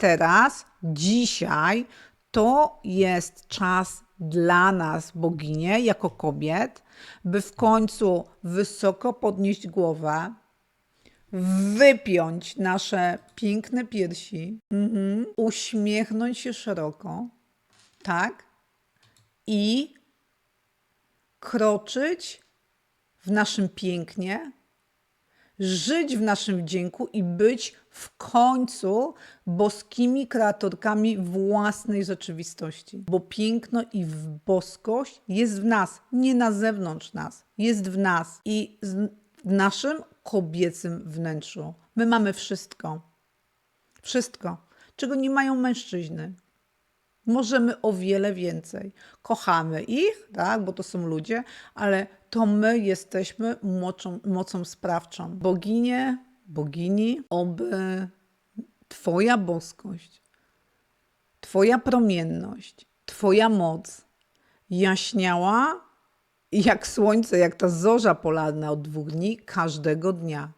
teraz, dzisiaj, to jest czas dla nas, boginie, jako kobiet, by w końcu wysoko podnieść głowę, wypiąć nasze piękne piersi, mhm, uśmiechnąć się szeroko, tak? I kroczyć w naszym pięknie, żyć w naszym wdzięku i być w końcu boskimi kreatorkami własnej rzeczywistości. Bo piękno i boskość jest w nas, nie na zewnątrz nas, jest w nas i w naszym kobiecym wnętrzu. My mamy wszystko. Wszystko, czego nie mają mężczyźny. Możemy o wiele więcej. Kochamy ich, tak, bo to są ludzie, ale to my jesteśmy mocą, mocą sprawczą. Boginie, bogini, oby Twoja boskość, Twoja promienność, Twoja moc jaśniała jak słońce, jak ta zorza polarna od dwóch dni, każdego dnia.